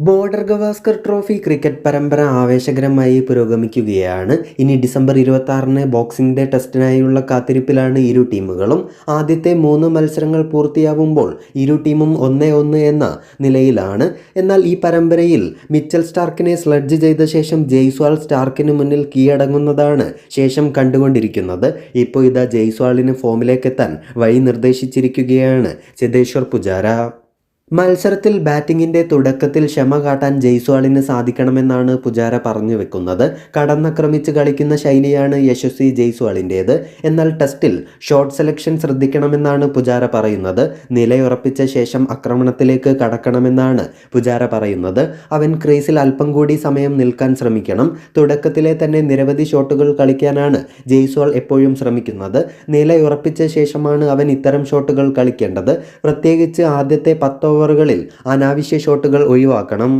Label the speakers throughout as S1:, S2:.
S1: Border Gavaskar trophy cricket പരമ്പര ആവേശകരമായി പുരോഗമിക്കുകയാണ്. ഇനി ഡിസംബർ ഇരുപത്തി ആറിന് ബോക്സിംഗ് ഡേ ടെസ്റ്റിനായുള്ള കാത്തിരിപ്പിലാണ് ഇരു ടീമുകളും. ആദ്യത്തെ മൂന്ന് മത്സരങ്ങൾ പൂർത്തിയാവുമ്പോൾ ഇരു ടീമും ഒന്നേ ഒന്ന് എന്ന നിലയിലാണ്. എന്നാൽ ഈ പരമ്പരയിൽ മിച്ചൽ സ്റ്റാർക്കിനെ സ്ലഡ്ജ് ചെയ്ത ശേഷം ജയ്സ്വാൾ സ്റ്റാർക്കിന് മുന്നിൽ കീഴടങ്ങുന്നതാണ് ശേഷം കണ്ടുകൊണ്ടിരിക്കുന്നത്. ഇപ്പോൾ ഇതാ ജയ്സ്വാളിന് ഫോമിലേക്കെത്താൻ വഴി നിർദ്ദേശിച്ചിരിക്കുകയാണ് ചിതേശ്വർ പുജാര. മത്സരത്തിൽ ബാറ്റിംഗിന്റെ തുടക്കത്തിൽ ക്ഷമ കാട്ടാൻ ജയ്സ്വാളിന് സാധിക്കണമെന്നാണ് പുജാര പറഞ്ഞു വെക്കുന്നത്. കടന്നക്രമിച്ച് കളിക്കുന്ന ശൈലിയാണ് യശസ്വി ജയ്സ്വാളിന്റേത് എന്നാൽ ടെസ്റ്റിൽ ഷോർട്ട് സെലക്ഷൻ ശ്രദ്ധിക്കണമെന്നാണ് പുജാര പറയുന്നത്. നിലയുറപ്പിച്ച ശേഷം ആക്രമണത്തിലേക്ക് കടക്കണമെന്നാണ് പുജാര പറയുന്നത്. അവൻ ക്രീസിൽ അല്പം കൂടി സമയം നിൽക്കാൻ ശ്രമിക്കണം. തുടക്കത്തിലെ തന്നെ നിരവധി ഷോട്ടുകൾ കളിക്കാനാണ് ജയ്സ്വാൾ എപ്പോഴും ശ്രമിക്കുന്നത്. നിലയുറപ്പിച്ച ശേഷമാണ് അവൻ ഇത്തരം ഷോട്ടുകൾ കളിക്കേണ്ടത്. പ്രത്യേകിച്ച് ആദ്യത്തെ പത്ത് ഓവറുകളിൽ അനാവശ്യ ഷോട്ടുകൾ ഒഴിവാക്കണം.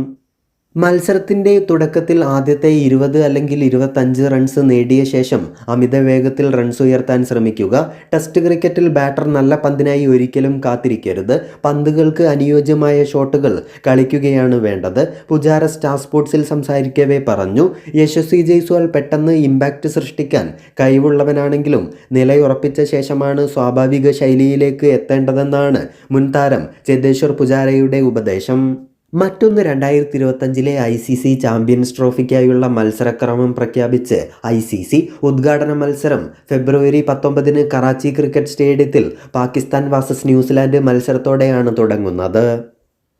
S1: മത്സരത്തിന്റെ തുടക്കത്തിൽ ആദ്യത്തെ ഇരുപത് അല്ലെങ്കിൽ ഇരുപത്തഞ്ച് റൺസ് നേടിയ ശേഷം അമിത വേഗത്തിൽ റൺസ് ഉയർത്താൻ ശ്രമിക്കുക. ടെസ്റ്റ് ക്രിക്കറ്റിൽ ബാറ്റർ നല്ല പന്തിനായി ഒരിക്കലും കാത്തിരിക്കരുത്. പന്തുകൾക്ക് അനുയോജ്യമായ ഷോട്ടുകൾ കളിക്കുകയാണ് വേണ്ടത്. പുജാര സ്റ്റാർ സ്പോർട്സിൽ സംസാരിക്കവേ പറഞ്ഞു. യശസ്വി ജയ്സ്വാൾ പെട്ടെന്ന് ഇമ്പാക്റ്റ് സൃഷ്ടിക്കാൻ കഴിവുള്ളവനാണെങ്കിലും നിലയുറപ്പിച്ച ശേഷമാണ് സ്വാഭാവിക ശൈലിയിലേക്ക് എത്തേണ്ടതെന്നാണ് മുൻതാരം താരം ചെതേശ്വർ പുജാരയുടെ ഉപദേശം. മറ്റൊന്ന് രണ്ടായിരത്തി ഇരുപത്തഞ്ചിലെ ഐ സി സി ചാമ്പ്യൻസ് ട്രോഫിക്കായുള്ള മത്സരക്രമം പ്രഖ്യാപിച്ച് ഐ സി സി ഉദ്ഘാടന മത്സരം ഫെബ്രുവരി പത്തൊമ്പതിന് കറാച്ചി ക്രിക്കറ്റ് സ്റ്റേഡിയത്തിൽ പാകിസ്ഥാൻ വാസസ് ന്യൂസിലാൻഡ് മത്സരത്തോടെയാണ് തുടങ്ങുന്നത്.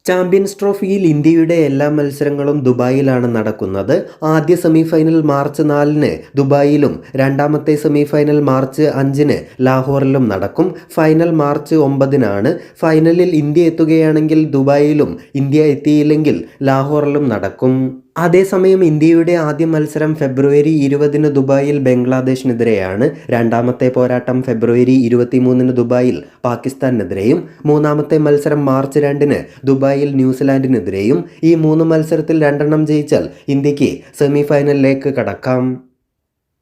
S1: ചാമ്പ്യൻസ് ട്രോഫിയിൽ ഇന്ത്യയുടെ എല്ലാ മത്സരങ്ങളും ദുബായിലാണ് നടക്കുന്നത്. ആദ്യ സെമിഫൈനൽ മാർച്ച് നാലിന് ദുബായിലും രണ്ടാമത്തെ സെമിഫൈനൽ മാർച്ച് അഞ്ചിന് ലാഹോറിലും നടക്കും. ഫൈനൽ മാർച്ച് ഒമ്പതിനാണ്. ഫൈനലിൽ ഇന്ത്യ എത്തുകയാണെങ്കിൽ ദുബായിലും ഇന്ത്യ എത്തിയില്ലെങ്കിൽ ലാഹോറിലും നടക്കും. അതേസമയം ഇന്ത്യയുടെ ആദ്യ മത്സരം ഫെബ്രുവരി ഇരുപതിന് ദുബായിൽ ബംഗ്ലാദേശിനെതിരെയാണ്. രണ്ടാമത്തെ പോരാട്ടം ഫെബ്രുവരി ഇരുപത്തിമൂന്നിന് ദുബായിൽ പാകിസ്ഥാനെതിരെയും മൂന്നാമത്തെ മത്സരം മാർച്ച് രണ്ടിന് ദുബായിൽ ന്യൂസിലാൻഡിനെതിരെയും. ഈ മൂന്ന് മത്സരത്തിൽ രണ്ടെണ്ണം ജയിച്ചാൽ ഇന്ത്യയ്ക്ക് സെമിഫൈനലിലേക്ക് കടക്കാം.